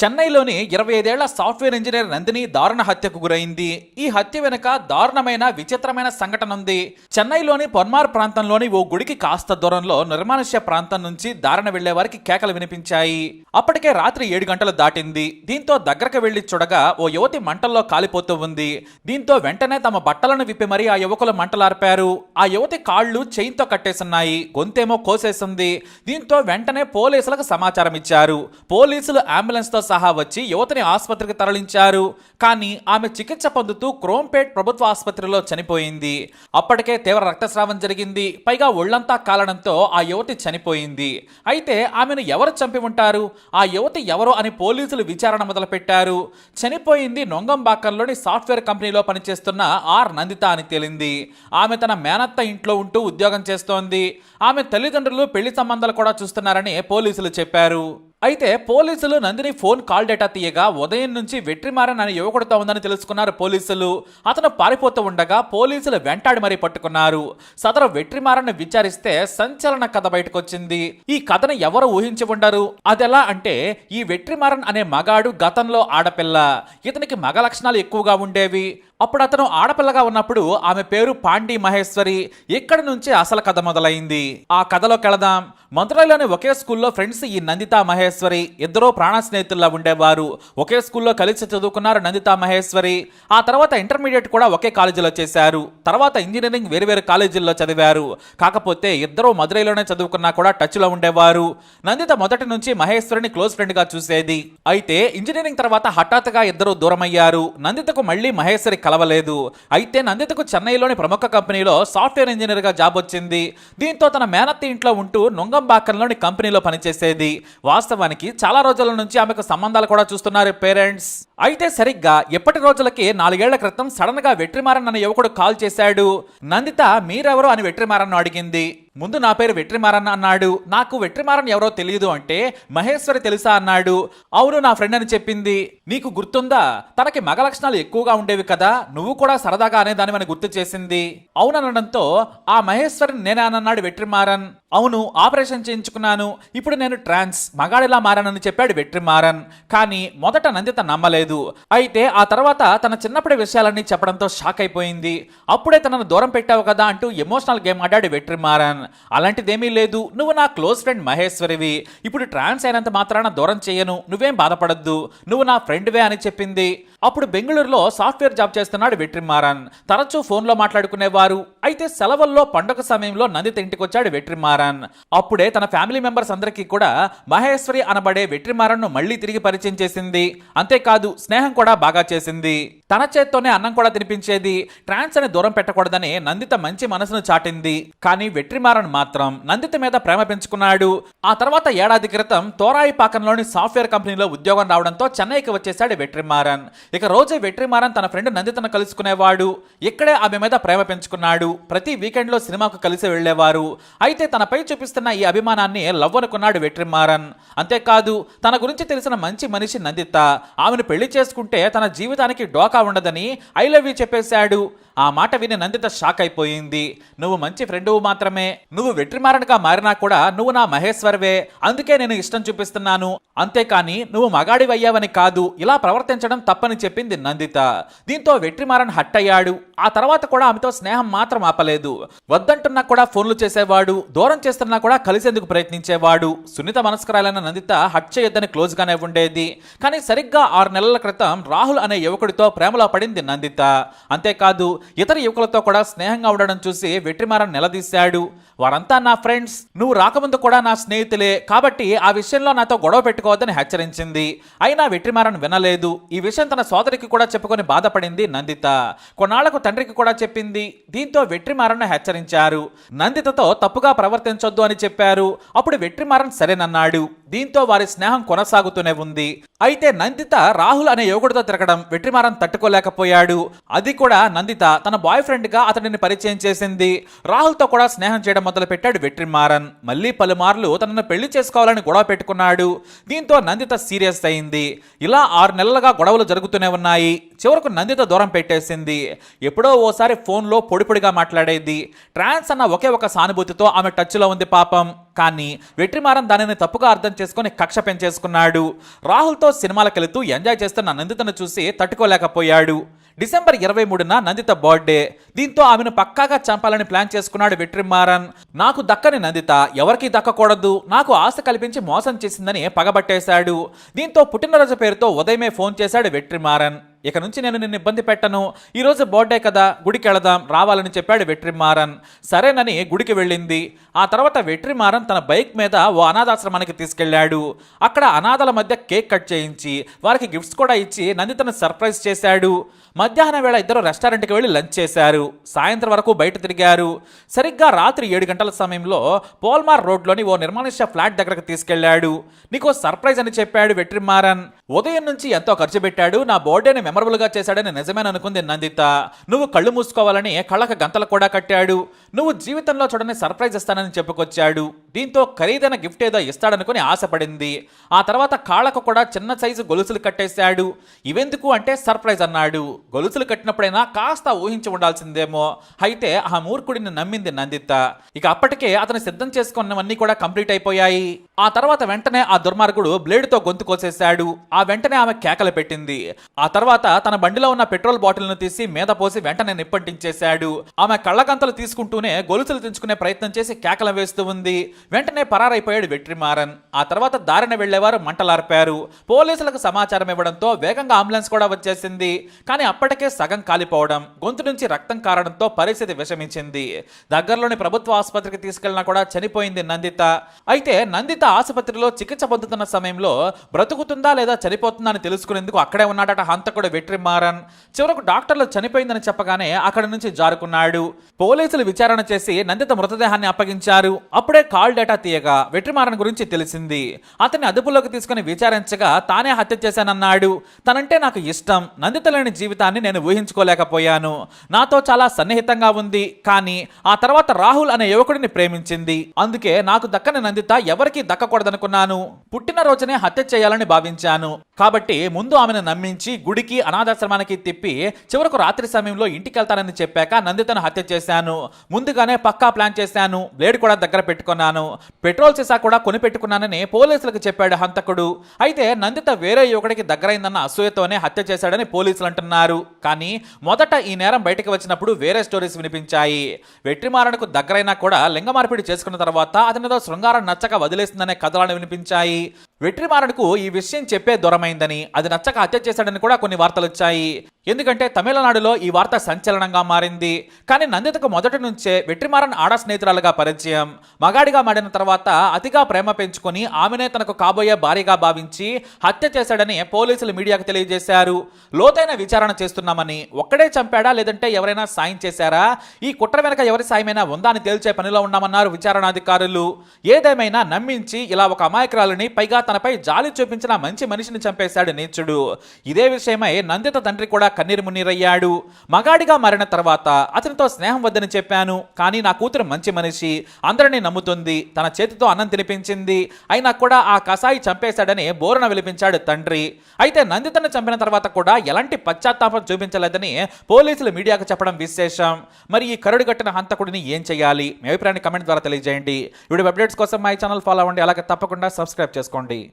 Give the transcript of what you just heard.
చెన్నైలోని ఇరవై ఐదేళ్ళ సాఫ్ట్వేర్ ఇంజనీర్ నందిని దారుణ హత్యకు గురైంది. ఈ హత్య వెనుక దారుణమైన విచిత్రమైన సంఘటన ఉంది చెన్నైలోని పొన్మార్ ప్రాంతంలోని ఓ గుడికి కాస్త దూరంలో నిర్మానుష్య ప్రాంతం నుంచి దారుణ వెళ్ళే వారికి కేకలు వినిపించాయి. అప్పటికే రాత్రి ఏడు గంటలు దాటింది. దీంతో దగ్గరకు వెళ్ళి చూడగా ఓ యువతి మంటల్లో కాలిపోతూ ఉంది. దీంతో వెంటనే తమ బట్టలను విప్పి మరీ ఆ యువకులు మంటలార్పారు. ఆ యువతి కాళ్ళు చైన్తో కట్టేసున్నాయి. గొంతేమో కోసేసింది. దీంతో వెంటనే పోలీసులకు సమాచారం ఇచ్చారు పోలీసులు అంబులెన్స్తో సహా వచ్చి యువతని ఆసుపత్రికి తరలించారు. కానీ ఆమె చికిత్స పొందుతూ క్రోంపేట్ ప్రభుత్వ ఆసుపత్రిలో చనిపోయింది. అప్పటికే తీవ్ర రక్తస్రావం జరిగింది. పైగా ఒళ్ళంతా కాలడంతో ఆ యువతి చనిపోయింది. అయితే ఆమెను ఎవరు చంపి ఉంటారు? ఆ యువతి ఎవరు అని పోలీసులు విచారణ మొదలుపెట్టారు. చనిపోయింది నొంగంబాకంలోని సాఫ్ట్వేర్ కంపెనీలో పనిచేస్తున్న ఆర్. నందిత అని తేలింది. ఆమె తన మేనత్త ఇంట్లో ఉంటూ ఉద్యోగం చేస్తోంది. ఆమె తల్లిదండ్రులు పెళ్ళి సంబంధాలు కూడా చూస్తున్నారని పోలీసులు చెప్పారు. అయితే పోలీసులు నందిని ఫోన్ కాల్ డేటా తీయగా ఉదయం నుంచి వెట్రిమారన్ అనే యువకుడితో ఉందని తెలుసుకున్నారు పోలీసులు. అతను పారిపోతూ ఉండగా పోలీసులు వెంటాడి మరీ పట్టుకున్నారు. సదరు వెట్రిమారన్ విచారిస్తే సంచలన కథ బయటకొచ్చింది. ఈ కథను ఎవరు ఊహించి ఉండరు? అదెలా అంటే ఈ వెట్రిమారన్ అనే మగాడు గతంలో ఆడపిల్ల. ఇతనికి మగ లక్షణాలు ఎక్కువగా ఉండేవి. అప్పుడు అతను ఆడపిల్లగా ఉన్నప్పుడు ఆమె పేరు పాండి మహేశ్వరి. ఇక్కడి నుంచి అసలు కథ మొదలైంది. ఆ కథలోకి వెళదాం. మంత్రాలయలోని ఒకే స్కూల్లో ఫ్రెండ్స్ ఈ నందిత మహేశ్వరి ఇద్దరూ ప్రాణ స్నేహితుల్లా ఉండేవారు. ఒకే స్కూల్లో కలిసి చదువుకున్నారు నందిత మహేశ్వరి. ఆ తర్వాత ఇంటర్మీడియట్ కూడా ఒకే కాలేజీలో చేశారు. తర్వాత ఇంజనీరింగ్ వేరువేరు కాలేజీల్లో చదివారు. కాకపోతే ఇద్దరూ మధురైలోనే చదువుకున్నా కూడా టచ్లో ఉండేవారు. నందిత మొదటి నుంచి మహేశ్వరిని క్లోజ్ ఫ్రెండ్గా చూసేది. అయితే ఇంజనీరింగ్ తర్వాత హఠాత్తుగా ఇద్దరు దూరమయ్యారు. నందితకు మళ్ళీ మహేశ్వరి కలవలేదు. అయితే నందితకు చెన్నైలోని ప్రముఖ కంపెనీలో సాఫ్ట్వేర్ ఇంజనీర్గా జాబ్ వచ్చింది. దీంతో తన మేనత్తి ఇంట్లో ఉంటూ నొంగంబాకంలోని కంపెనీలో పనిచేసేది. వాస్తవానికి చాలా రోజుల నుంచి ఆమెకు సంబంధాలు కూడా చూస్తున్నారు పేరెంట్స్. అయితే సరిగ్గా ఎప్పటి రోజులకి నాలుగేళ్ళ క్రితం సడన్గా వెట్రిమారన్ అనే యువకుడు కాల్ చేశాడు. నందిత మీరెవరు? అని వెట్రిమారన్ను అడిగింది. ముందు నా పేరు వెట్రిమారన్ అన్నాడు. నాకు వెట్రిమారన్ ఎవరో తెలియదు అంటే మహేశ్వరి తెలుసా అన్నాడు. అవును నా ఫ్రెండ్ అని చెప్పింది. నీకు గుర్తుందా? తనకి మగ లక్షణాలు ఎక్కువగా ఉండేవి కదా. నువ్వు కూడా సరదాగా అనేదానివని గుర్తు చేసింది. అవుననడంతో ఆ మహేశ్వరిని నేనే అన్నాడు వెట్రిమారన్. అవును ఆపరేషన్ చేయించుకున్నాను. ఇప్పుడు నేను ట్రాన్స్ మగాడిలా మారానని చెప్పాడు వెట్రిమారన్. కానీ మొదట నందిత నమ్మలేదు. అయితే ఆ తర్వాత తన చిన్నప్పటి విషయాలన్నీ చెప్పడంతో షాక్ అయిపోయింది. అప్పుడే తనను దూరం పెట్టావు కదా అంటూ ఎమోషనల్ గేమ్ ఆడాడు వెట్రిమారన్. అలాంటిదేమీ లేదు. నువ్వు నా క్లోజ్ ఫ్రెండ్ మహేశ్వరివి. ఇప్పుడు ట్రాన్స్ అయినంత మాత్రాన దూరం చేయను. నువ్వేం బాధపడద్దు. నువ్వు నా ఫ్రెండ్వే అని చెప్పింది. అప్పుడు బెంగళూరులో సాఫ్ట్వేర్ జాబ్ చేస్తున్నాడు వెట్రిమారన్ తరచూ ఫోన్లో మాట్లాడుకునేవారు. అయితే సెలవుల్లో పండుగ సమయంలో నందిత ఇంటికొచ్చాడు వెట్రిమారన్ అప్పుడే తన ఫ్యామిలీ మెంబర్స్ అందరికీ కూడా మహేశ్వరి అనబడే వెట్రిమారన్ను మళ్ళీ మళ్ళీ తిరిగి పరిచయం చేసింది. అంతేకాదు స్నేహం కూడా బాగా చేసింది. తన చేత్తోనే అన్నం కూడా తినిపించేది. ట్రాన్స్ అని దూరం పెట్టకూడదని నందిత మంచి మనసును చాటింది. కానీ వెట్రిమారన్ మాత్రం నందిత మీద ప్రేమ పెంచుకున్నాడు. ఆ తర్వాత ఏడాది క్రితం తోరాయి పాకంలోని సాఫ్ట్వేర్ కంపెనీలో ఉద్యోగం రావడంతో చెన్నైకి వచ్చేశాడు వెట్రిమారన్ ఇక రోజు వెట్రిమారన్ తన ఫ్రెండ్ నందితను కలుసుకునేవాడు. ఇక్కడే ఆమె మీద ప్రేమ పెంచుకున్నాడు. ప్రతి వీకెండ్లో సినిమాకు కలిసి వెళ్ళేవారు అయితే తనపై చూపిస్తున్న ఈ అభిమానాన్ని లవ్ అనుకున్నాడు వెట్రిమారన్ అంతేకాదు తన గురించి తెలిసిన మంచి మనిషి నందిత. ఆమెను పెళ్ళి చేసుకుంటే తన జీవితానికి డోకా ఉండదని ఐ లవ్ యూ చెప్పేశాడు. ఆ మాట విని నందిత షాక్ అయిపోయింది. నువ్వు మంచి ఫ్రెండువు మాత్రమే. నువ్వు వెట్రిమారన్గా మారినా కూడా నువ్వు నా మహేశ్వరవే. అందుకే నేను ఇష్టం చూపిస్తున్నాను. అంతేకాని నువ్వు మగాడివయ్యావని కాదు. ఇలా ప్రవర్తించడం తప్పని చెప్పింది నందిత. దీంతో వెట్రిమారన్ హట్ అయ్యాడు ఆ తర్వాత కూడా ఆమెతో స్నేహం మాత్రం ఆపలేదు. వద్దంటున్నా కూడా ఫోన్లు చేసేవాడు. దూరం చేస్తున్నా కూడా కలిసేందుకు ప్రయత్నించేవాడు. సున్నిత మనస్కరాలైన నందిత హట్ చేయొద్దని క్లోజ్ గానే ఉండేది. కానీ సరిగ్గా ఆరు నెలల క్రితం రాహుల్ అనే యువకుడితో ప్రేమలో పడింది నందిత. అంతేకాదు ఇతర యువకులతో కూడా స్నేహంగా ఉండడం చూసి వెట్రిమారన్ నిలదీశాడు. వారంతా నా ఫ్రెండ్స్ నువ్వు రాకముందు కూడా నా స్నేహితులే. కాబట్టి ఆ విషయంలో నాతో గొడవ పెట్టుకోవద్దని హెచ్చరించింది. అయినా వెట్రిమారన్ వినలేదు. ఈ విషయం తన సోదరికి కూడా చెప్పుకొని బాధపడింది నందిత. కొన్నాళ్ళకు తండ్రికి కూడా చెప్పింది. దీంతో వెట్రిమారన్ హెచ్చరించారు. నందితతో తప్పుగా ప్రవర్తించొద్దు అని చెప్పారు. అప్పుడు వెట్రిమారన్ సరేనన్నాడు. దీంతో వారి స్నేహం కొనసాగుతూనే ఉంది. అయితే నందిత రాహుల్ అనే యువకుడితో తిరగడం వెట్రిమారన్ తట్టుకోలేకపోయాడు. అది కూడా నందిత తన బాయ్ ఫ్రెండ్గా అతడిని పరిచయం చేసింది. రాహుల్తో కూడా స్నేహం చేయడం మొదలుపెట్టాడు వెట్రిమారన్. మళ్ళీ పలుమార్లు తనను పెళ్ళి చేసుకోవాలని గొడవ పెట్టుకున్నాడు. దీంతో నందిత సీరియస్ అయింది. ఇలా ఆరు నెలలుగా గొడవలు జరుగుతూనే ఉన్నాయి. చివరకు నందిత దూరం పెట్టేసింది. ఎప్పుడో ఓసారి ఫోన్లో పొడిపొడిగా మాట్లాడేది. ట్రాన్స్ అన్న ఒకే ఒక సానుభూతితో ఆమె టచ్లో ఉంది పాపం. కానీ వెట్రిమారన్ దానిని తప్పుగా అర్థం చేసుకుని కక్ష పెంచేసుకున్నాడు రాహుల్తో సినిమాలకు వెళుతూ ఎంజాయ్ చేస్తున్న నందితను చూసి తట్టుకోలేకపోయాడు. డిసెంబర్ ఇరవై మూడున నందిత బర్త్డే. దీంతో ఆమెను పక్కాగా చంపాలని ప్లాన్ చేసుకున్నాడు వెట్రిమారన్. నాకు దక్కని నందిత ఎవరికి దక్కకూడదు. నాకు ఆశ కల్పించి మోసం చేసిందని పగబట్టేశాడు. దీంతో పుట్టినరోజు పేరుతో ఉదయమే ఫోన్ చేశాడు వెట్రిమారన్. ఇక నుంచి నేను నిన్ను ఇబ్బంది పెట్టను. ఈరోజు బర్త్డే కదా గుడికి వెళదాం రావాలని చెప్పాడు వెట్రిమారన్. సరేనని గుడికి వెళ్ళింది. ఆ తర్వాత వెట్రిమారన్ తన బైక్ మీద ఓ అనాథాశ్రమానికి తీసుకెళ్ళాడు అక్కడ అనాథల మధ్య కేక్ కట్ చేయించి వారికి గిఫ్ట్స్ కూడా ఇచ్చి నందితను సర్ప్రైజ్ చేశాడు. మధ్యాహ్నం వేళ ఇద్దరు రెస్టారెంట్కి వెళ్ళి లంచ్ చేశారు. సాయంత్రం వరకు బయట తిరిగారు. సరిగ్గా రాత్రి ఏడు గంటల సమయంలో పోల్మార్ రోడ్లోని ఓ నిర్మానుష్య ఫ్లాట్ దగ్గరకు తీసుకెళ్ళాడు నీకో సర్ప్రైజ్ అని చెప్పాడు వెట్రిమారన్. ఉదయం నుంచి ఎంతో ఖర్చు పెట్టాడు. నా బర్త్డేని మెమరబుల్గా చేశాడని నిజమేననుకుంది నందిత. నువ్వు కళ్ళు మూసుకోవాలని కళ్ళక గంతలు కూడా కట్టాడు. నువ్వు జీవితంలో చూడని సర్ప్రైజ్ ఇస్తానని చెప్పుకొచ్చాడు. దీంతో ఖరీదైన గిఫ్ట్ ఏదో ఇస్తాడనుకుని ఆశపడింది. ఆ తర్వాత కాళ్ళకు కూడా చిన్న సైజు గొలుసులు కట్టేశాడు. ఇవెందుకు అంటే సర్ప్రైజ్ అన్నాడు. గొలుసులు కట్టినప్పుడైనా కాస్త ఊహించి ఉండాల్సిందేమో. అయితే ఆ మూర్ఖుడిని నమ్మింది నందిత. ఇక అప్పటికే అతను సిద్ధం చేసుకున్నవన్నీ కూడా కంప్లీట్ అయిపోయాయి. ఆ తర్వాత వెంటనే ఆ దుర్మార్గుడు బ్లేడ్తో గొంతు కోసేశాడు. ఆ వెంటనే ఆమె కేకలు పెట్టింది. ఆ తర్వాత తన బండిలో ఉన్న పెట్రోల్ బాటిల్ను తీసి మీద పోసి వెంటనే నిప్పంటించేశాడు. ఆమె కళ్ళకంతలు తీసుకుంటూనే గొలుసులు తెంచుకునే ప్రయత్నం చేసి కేకలం వేస్తూ ఉంది. వెంటనే పరారైపోయాడు వెట్రిమారన్. ఆ తర్వాత దారిన వెళ్ళేవారు మంటలార్పారు. పోలీసులకు సమాచారం ఇవ్వడంతో వేగంగా అంబులెన్స్ కూడా వచ్చేసింది. కానీ అప్పటికే సగం కాలిపోవడం గొంతు నుంచి రక్తం కారడంతో పరిస్థితి విషమించింది. దగ్గరలోని ప్రభుత్వ ఆసుపత్రికి తీసుకెళ్ళినా కూడా చనిపోయింది నందిత. అయితే నందిత ఆసుపత్రిలో చికిత్స పొందుతున్న సమయంలో బ్రతుకుతుందా లేదా చనిపోతుందా అని తెలుసుకునేందుకు అక్కడే ఉన్నాడట హంతకుడు వెట్రిమారన్ చివరకు డాక్టర్లు చనిపోయిందని చెప్పగానే అక్కడి నుంచి జారుకున్నాడు. పోలీసులు విచారణ చేసి నందిత మృతదేహాన్ని అప్పగించారు. అప్పుడే కాల్ డేటా తీయగా వెట్రిమారన్ గురించి తెలిసింది. అతన్ని అదుపులోకి తీసుకుని విచారించగా తానే హత్య చేశానన్నాడు. తనంటే నాకు ఇష్టం. నందిత లేని జీవితాన్ని నేను ఊహించుకోలేకపోయాను. నాతో చాలా సన్నిహితంగా ఉంది. కానీ ఆ తర్వాత రాహుల్ అనే యువకుడిని ప్రేమించింది. అందుకే నాకు దక్కని నందిత ఎవరికీ దక్కకూడదనుకున్నాను. పుట్టినరోజునే హత్య చేయాలని భావించాను. కాబట్టి ముందు ఆమెను నమ్మించి గుడికి అనాథాశ్రమానికి తిప్పి చివరకు రాత్రి సమయంలో ఇంటికి వెళ్తానని చెప్పాక నందితను హత్య చేశాను. ముందుగానే పక్కా ప్లాన్ చేశాను. బ్లేడ్ కూడా దగ్గర పెట్టుకున్నాను. పెట్రోల్ సీసా కూడా కొనిపెట్టుకున్నానని పోలీసులకు చెప్పాడు హంతకుడు. అయితే నందిత వేరే యువకుడికి దగ్గరైందన్న అసూయతోనే హత్య చేశాడని పోలీసులు అంటున్నారు. కానీ మొదట ఈ నేరం బయటకు వచ్చినప్పుడు వేరే స్టోరీస్ వినిపించాయి. వెట్రిమారణకు దగ్గరైనా కూడా లింగ మార్పిడి చేసుకున్న తర్వాత అతనితో శృంగారం నచ్చక వదిలేసిందనే కథలను వినిపించాయి. వెట్రిమారణకు ఈ విషయం చెప్పే దూరమైందని అది నచ్చక హత్య చేశాడని కూడా కొన్ని వార్తలు వచ్చాయి ఎందుకంటే తమిళనాడులో ఈ వార్త సంచలనంగా మారింది. కానీ నందితకు మొదటి నుంచే వెట్రిమారన్ ఆడ స్నేహితురాలుగా పరిచయం. మగాడిగా మాడిన తర్వాత అతిగా ప్రేమ పెంచుకొని ఆమెనే తనకు కాబోయే భార్యగా భావించి హత్య చేశాడని పోలీసులు మీడియాకు తెలియజేశారు. లోతైన విచారణ చేస్తున్నామని ఒక్కడే చంపాడా లేదంటే ఎవరైనా సాయం చేశారా? ఈ కుట్ర వెనక ఎవరి సాయమైనా ఉందా అని తేల్చే పనిలో ఉన్నామన్నారు విచారణాధికారులు. ఏదేమైనా నమ్మించి ఇలా ఒక అమాయకురాలని పైగా తనపై జాలి చూపించిన మంచి మనిషిని చంపేశాడు నీచుడు. ఇదే విషయమై నందిత తండ్రి కూడా కన్నీరు మున్నీరయ్యాడు. మగాడిగా మారిన తర్వాత అతనితో స్నేహం వద్దని చెప్పాను. కానీ నా కూతురు మంచి మనిషి. అందరినీ నమ్ముతుంది. తన చేతితో అన్నం తినిపించింది. అయినా కూడా ఆ కసాయి చంపేశాడని బోరణ విలిపించాడు తండ్రి. అయితే నందితను చంపిన తర్వాత కూడా ఎలాంటి పశ్చాత్తాపం చూపించలేదని పోలీసులు మీడియాకు చెప్పడం విశేషం. మరి ఈ కరుడు కట్టిన హంతకుడిని ఏం చేయాలి? మీ అభిప్రాయాన్ని కమెంట్ ద్వారా తెలియజేయండి. వీడియో అప్డేట్స్ కోసం మా ఛానల్ ఫాలో అవ్వండి. అలాగే తప్పకుండా సబ్స్క్రైబ్ చేసుకోండి.